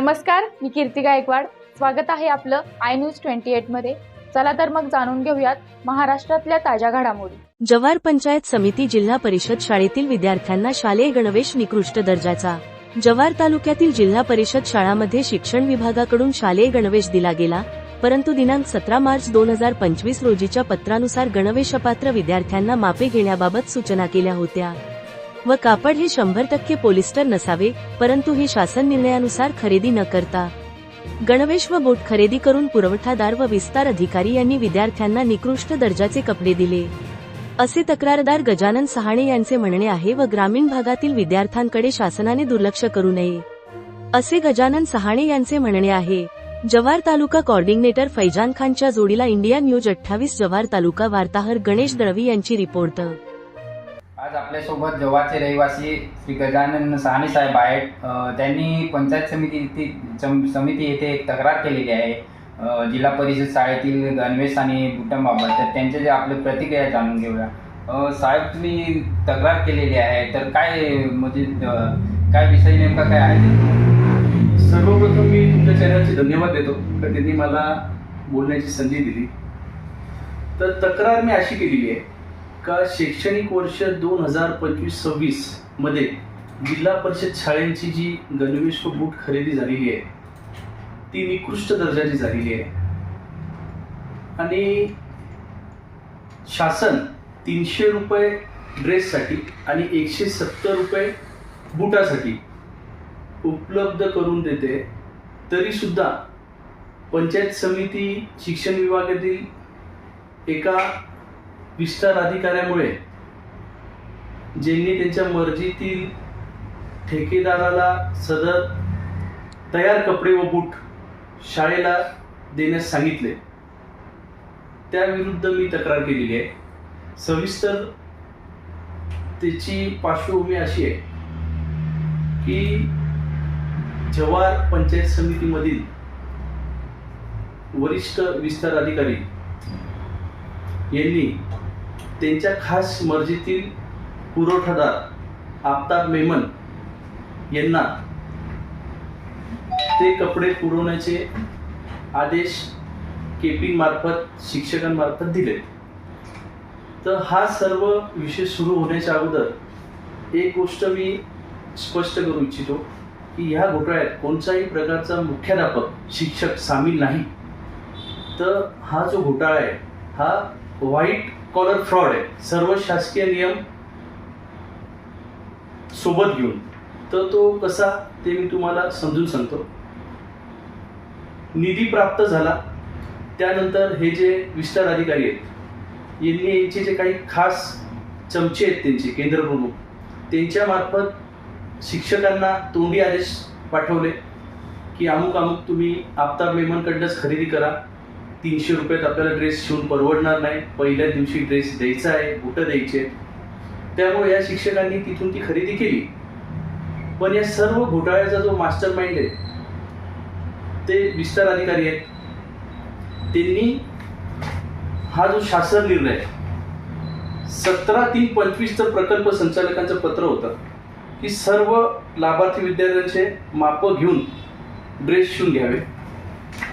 नमस्कार मी कीर्ती गायकवाड. स्वागत आहे आपलं आय न्यूज ट्वेंटी मध्ये. चला तर मग जाणून घेऊयात महाराष्ट्रातल्या ताज्या घडामोडी. जव्हार पंचायत समिती जिल्हा परिषद शाळेतील विद्यार्थ्यांना शालेय गणवेश निकृष्ट दर्जाचा. जव्हार तालुक्यातील जिल्हा परिषद शाळांमध्ये शिक्षण विभागाकडून शालेय गणवेश दिला गेला परंतु दिनांक सतरा मार्च दोन हजार पंचवीस रोजीच्या पत्रानुसार गणवेश अपात्र विद्यार्थ्यांना मापे घेण्याबाबत सूचना केल्या होत्या. व कापड हे शंभर टक्के पोलिस्टर नसावे परंतु हे शासन निर्णयानुसार खरेदी न करता. गणवेश व बोट खरेदी करून पुरवठादार व विस्तार अधिकारी यांनी विद्यार्थ्यांना निकृष्ट दर्जाचे कपडे दिले. असे तक्रारदार गजानन सहाणे यांचे म्हणणे आहे व ग्रामीण भागातील विद्यार्थ्यांकडे शासनाने दुर्लक्ष करू नये. असे गजानन सहाणे यांचे म्हणणे आहे जव्हार तालुका कोऑर्डिनेटर फैजान खानच्या जोडीला इंडिया न्यूज अठ्ठावीस जव्हार तालुका वार्ताहर गणेश दळवी यांची रिपोर्ट. आज आपल्यासोबत जव्हारचे रहिवासी श्री गजानन साहनी साहेब आहेत. त्यांनी पंचायत समिती सम- समिती येथे एक तक्रार केलेली आहे. जिल्हा परिषद शाळेतील गणवेश आणि बुटांबाबत. तर त्यांचे जे आपले प्रतिक्रिया जाणून घेऊया. साहेब तुम्ही तक्रार केलेली आहे. तर काय म्हणजे काय विषय नेमका काय आहे? सर्वप्रथम मी तुमच्या चॅनलचे धन्यवाद देतो का त्यांनी मला बोलण्याची संधी दिली. तर तक्रार मी अशी केलेली आहे. का शैक्षणिक वर्ष दोन हजार पंचवीस सव्वीसमध्ये जिल्हा परिषद शाळेंची जी गणवेश व बूट खरेदी झालेली आहे ती निकृष्ट दर्जाची झालेली आहे. आणि शासन तीनशे रुपये ड्रेससाठी आणि एकशे सत्तर रुपये बुटासाठी उपलब्ध करून देते. तरीसुद्धा पंचायत समिती शिक्षण विभागातील एका विस्तार अधिकाऱ्यामुळे ज्यांनी त्यांच्या मर्जीतील ठेकेदाराला सदर तयार कपडे व बूट शाळेला देण्यास सांगितले. त्याविरुद्ध मी तक्रार केलेली आहे. सविस्तर त्याची पार्श्वभूमी अशी आहे की जव्हार पंचायत समितीमधील वरिष्ठ विस्तार अधिकारी यांनी त्यांच्या खास मर्जीतील पुरवठादार आफताब मेमन यांना ते कपडे पुरवण्याचे आदेश केपी मार्फत शिक्षकांमार्फत दिले. तर हा सर्व विषय सुरू होण्याच्या अगोदर एक गोष्ट मी स्पष्ट करू इच्छितो की ह्या घोटाळ्यात कोणताही प्रकारचा मुख्याध्यापक शिक्षक सामील नाही. तर हा जो घोटाळा आहे हा व्हाईट कॉलर फ्रॉड आहे. सर्व शासकीय नियम सोबत घेऊन. तर तो कसा ते मी तुम्हाला समजून सांगतो. निधी प्राप्त झाला. त्यानंतर हे जे विस्तार अधिकारी आहेत यांनी यांचे जे काही खास चमचे आहेत त्यांचे केंद्रप्रमुख त्यांच्या मार्फत शिक्षकांना तोंडी आदेश पाठवले की अमुक अमुक तुम्ही आफताब मेमनकडनंच खरेदी करा. तीनशे रुपयात आपल्याला ड्रेस शिवून परवडणार नाही. पहिल्या दिवशी ड्रेस द्यायचा आहे बुटं द्यायचे त्यामुळे या शिक्षकांनी तिथून ती खरेदी केली. पण या सर्व घोटाळ्याचा जो मास्टर माइंड आहे ते विस्तार अधिकारी आहेत. त्यांनी हा जो शासन निर्णय सतरा तीन पंचवीसचं प्रकल्प संचालकांचं पत्र होतं की सर्व लाभार्थी विद्यार्थ्यांचे मापं घेऊन ड्रेस शिवून घ्यावे.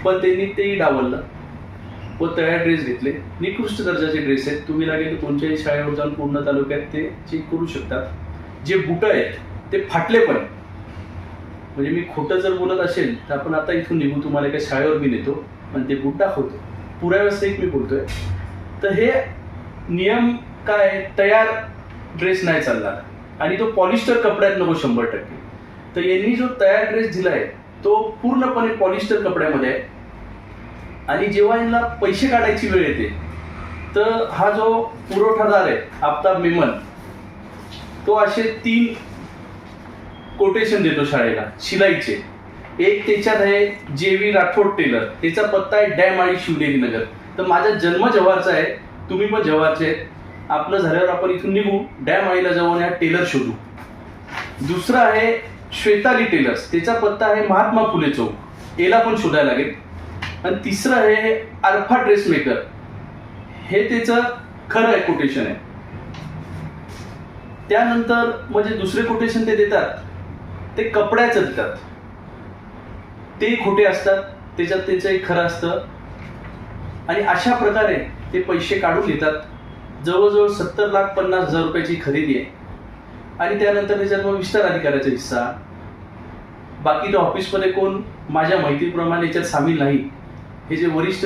पण त्यांनी तेही डावललं. व तयार ड्रेस घेतले. निकृष्ट दर्जाचे ड्रेस आहेत. तुम्ही लागेल कोणत्याही शाळेवर जाऊन पूर्ण तालुक्यात ते चेक करू शकतात. जे बुटं आहेत ते फाटले पण. म्हणजे मी खोटं जर बोलत असेल तर आपण आता इथून निघू. तुम्हाला एका शाळेवर मी नेतो आणि ते बुट दाखवतो. पुराव्यासहित मी बोलतोय. तर हे नियम काय तयार ड्रेस नाही चालणार. आणि तो पॉलिस्टर कपड्यात नको शंभर टक्के. तर यांनी जो तयार ड्रेस दिलाय तो पूर्णपणे पॉलिस्टर कपड्यामध्ये आहे. आणि जेव्हा यांना पैसे काढायची वेळ येते तर हा जो पुरवठादार आहे आफताब मेमन तो असे तीन कोटेशन देतो शाळेला शिलाईचे. एक त्याच्यात आहे जे व्ही राठोड टेलर त्याचा पत्ता आहे डॅम आणि शिवनेरी नगर. तर माझा जन्म जव्हारचा आहे तुम्ही पण जव्हारचे आहेत. आपलं झाल्यावर आपण इथून निघू डॅम आईला जाऊ आणि हा टेलर शोधू. दुसरा आहे श्वेताली टेलर्स त्याचा पत्ता आहे महात्मा फुले चौक. याला पण शोधायला लागेल. आणि तिसरं आहे अल्फा ड्रेस मेकर हे त्याचं खरं आहे कोटेशन आहे. त्यानंतर म्हणजे दुसरे कोटेशन ते देतात. ते कपड्याचं देतात. ते खोटे असतात. त्याच्यात त्याचं एक खरं असतं. आणि अशा प्रकारे ते पैसे काढून घेतात. जवळजवळ सत्तर लाख पन्नास हजार रुपयाची खरेदी आहे. आणि त्यानंतर त्याच्यात मग विस्तार अधिकाऱ्याचा हिस्सा. बाकी त्या ऑफिसमध्ये कोण? माझ्या माहितीप्रमाणे याच्यात सामील नाही. हे जे वरिष्ठ